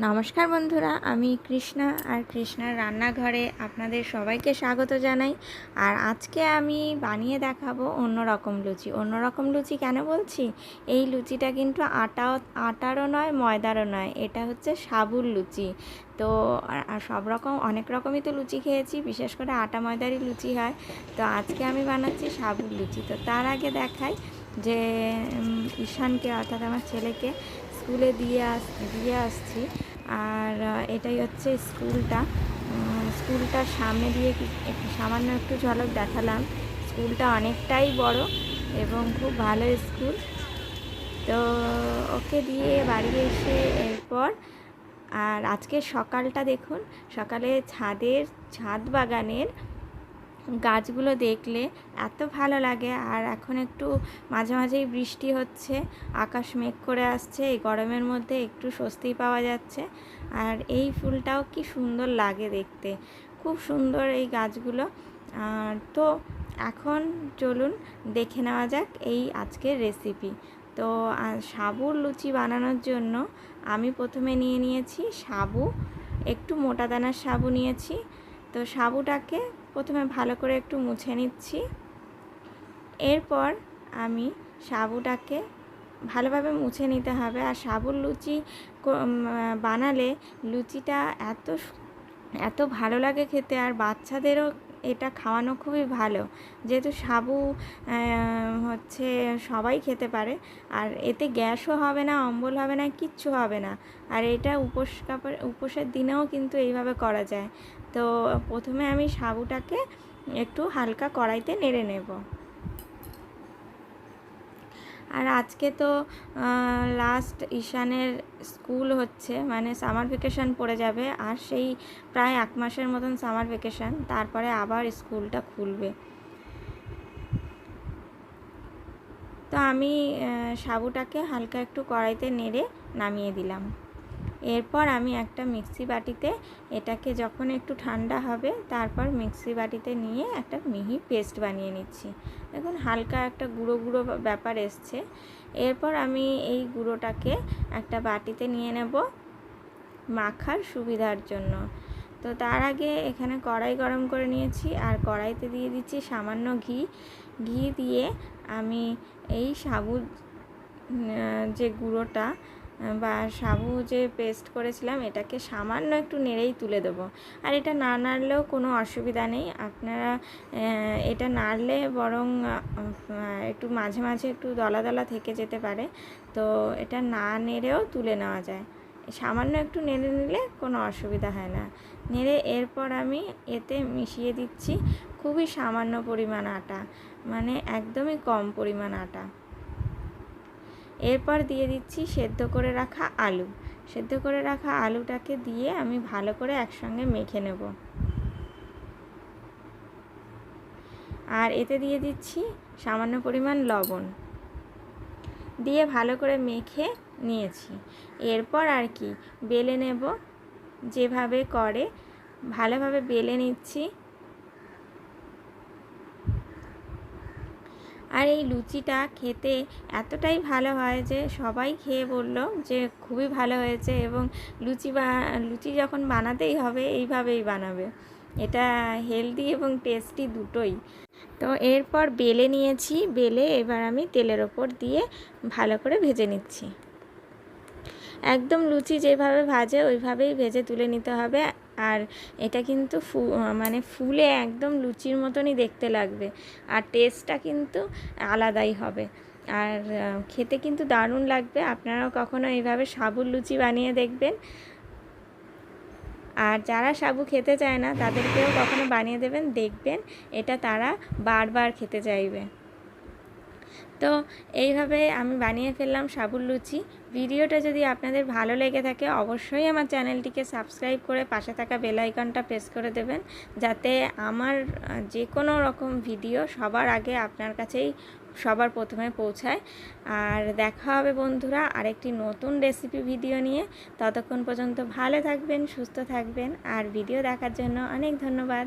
নমস্কার বন্ধুরা, আমি কৃষ্ণা আর কৃষ্ণার রান্নাঘরে আপনাদের সবাইকে স্বাগত জানাই। আর আজকে আমি বানিয়ে দেখাবো অন্য রকম লুচি। অন্য রকম লুচি কেন বলছি? এই লুচিটা কিন্তু আটাও আটারও নয়, ময়দারও নয়। এটা হচ্ছে সাবুর লুচি। তো আর সব রকম, অনেক রকমই তো লুচি খেয়েছি, বিশেষ করে আটা ময়দারই লুচি হয়। তো আজকে আমি বানাচ্ছি সাবুর লুচি। তো তার আগে দেখাই যে ঈশানকে অর্থাৎ আমার ছেলেকে স্কুলে দিয়ে আস, দিয়ে আসছি। আর এটাই হচ্ছে স্কুলটা। স্কুলটা স্কুলটার সামনে দিয়ে একটু সামান্য একটু ঝলক দেখালাম। স্কুলটা অনেকটাই বড় এবং খুব ভালো স্কুল। তো, ওকে দিয়ে বাড়ি এসে এরপর, আর আজকে সকালটা দেখুন, সকালে ছাদের, ছাদ বাগানের গাছগুলো দেখলে এত ভালো লাগে। আর এখন একটু মাঝে মাঝেই বৃষ্টি হচ্ছে, আকাশ মেঘ করে আসছে, এই গরমের মধ্যে একটু স্বস্তি পাওয়া যাচ্ছে। আর এই ফুলটাও কি সুন্দর লাগে দেখতে, খুব সুন্দর এই গাছগুলো। আর তো এখন চলুন দেখে নেওয়া যাক এই আজকের রেসিপি তো সাবুর লুচি বানানোর জন্য আমি প্রথমে নিয়ে নিয়েছি সাবু, একটু মোটা দানার সাবু নিয়েছি। তো সাবুটাকে প্রথমে ভালো করে একটু মুছে নিচ্ছি। এরপর আমি সাবুটাকে ভালোভাবে মুছে নিতে হবে। আর সাবুর লুচি বানালে লুচিটা এত এত ভালো লাগে খেতে। আর বাচ্চাদেরও এটা খাওয়ানো খুবই ভালো। যেহেতু সাবু হচ্ছে সবাই খেতে পারে। আর এতে গ্যাসও হবে না, অম্বল হবে না, কিচ্ছু হবে না। আর এটা উপোস কাপড়, উপোসের দিনেও কিন্তু এইভাবে করা যায়। তো প্রথমে আমি সাবুটাকে একটু হালকা কড়াইতে নেড়ে নেব। আর আজকে তো লাস্ট ঈশানের স্কুল হচ্ছে মানে সামার ভেকেশন পড়ে যাবে। আর সেই প্রায় এক মাসের মতন সামার ভেকেশন তারপরে আবার স্কুলটা খুলবে। তো আমি সাবুটাকে হালকা একটু কড়াইতে নেড়ে নামিয়ে দিলাম। এরপর আমি একটা মিক্সি বাটিতে এটাকে যখন একটু ঠান্ডা হবে, তারপর মিক্সি বাটিতে নিয়ে একটা মিহি পেস্ট বানিয়ে নিচ্ছি। দেখুন, হালকা একটা গুঁড়ো গুঁড়ো ব্যাপার এসছে। এরপর আমি এই গুঁড়োটাকে একটা বাটিতে নিয়ে নেব মাখার সুবিধার জন্য। তো তার আগে এখানে কড়াই গরম করে নিয়েছি আর কড়াইতে দিয়ে দিচ্ছি সামান্য ঘি। ঘি দিয়ে আমি এই সাবু যে গুঁড়োটা বা সাবু যে পেস্ট করেছিলাম এটাকে সামান্য একটু নেড়েই তুলে দেবো। আর এটা না নাড়লেও কোনো অসুবিধা নেই। আপনারা এটা নাড়লে বরং একটু মাঝে মাঝে একটু দলা দলা থেকে যেতে পারে। তো এটা না নেড়েও তুলে নেওয়া যায়। সামান্য একটু নেড়ে নিলে কোনো অসুবিধা হয় না। নেড়ে এরপর আমি এতে মিশিয়ে দিচ্ছি খুবই সামান্য পরিমাণ আটা মানে একদমই কম পরিমাণ আটা। এরপর দিয়ে দিচ্ছি সেদ্ধ করে রাখা আলু। সেদ্ধ করে রাখা আলুটাকে দিয়ে আমি ভালো করে একসঙ্গে মেখে নেব। আর এতে দিয়ে দিচ্ছি সামান্য পরিমাণ লবণ। দিয়ে ভালো করে মেখে নিয়েছি। এরপর আর কি, বেলে নেব। যেভাবে করে, ভালোভাবে বেলে নিচ্ছি। আর এই লুচিটা খেতে এতটাই ভালো হয় যে সবাই খেয়ে বলল যে খুবই ভালো হয়েছে এবং লুচি বা, লুচি যখন বানাতেই হবে এইভাবেই বানাবে। এটা হেলদি এবং টেস্টি দুটোই। তো এরপর বেলে নিয়েছি, বেলে এবার আমি তেলের ওপর দিয়ে ভালো করে ভেজে নিচ্ছি। একদম লুচি যেভাবে ভাজে, ওইভাবেই ভেজে তুলে নিতে হবে। আর এটা কিন্তু ফু মানে ফুলে একদম লুচির মতনই দেখতে লাগবে। আর টেস্টটা কিন্তু আলাদাই হবে। আর খেতে কিন্তু দারুণ লাগবে। আপনারাও কখনো এইভাবে সাবুর লুচি বানিয়ে দেখবেন। আর যারা সাবু খেতে চায় না, তাদেরকেও কখনো বানিয়ে দেবেন, দেখবেন। এটা তারা বারবার খেতে চাইবে। তো, এইভাবে আমি বানিয়ে ফেললাম সাবুর লুচি। ভিডিওটা যদি আপনাদের ভালো লেগে থাকে, অবশ্যই আমার চ্যানেলটিকে সাবস্ক্রাইব করে পাশে থাকা বেল আইকনটা প্রেস করে দেবেন, যাতে আমার যে কোনো রকম ভিডিও সবার আগে আপনার কাছেই সবার প্রথমে পৌঁছায়। আর দেখা হবে বন্ধুরা আরেকটি নতুন রেসিপি ভিডিও নিয়ে। ততক্ষণ পর্যন্ত ভালো থাকবেন, সুস্থ থাকবেন, আর ভিডিও দেখার জন্য অনেক ধন্যবাদ।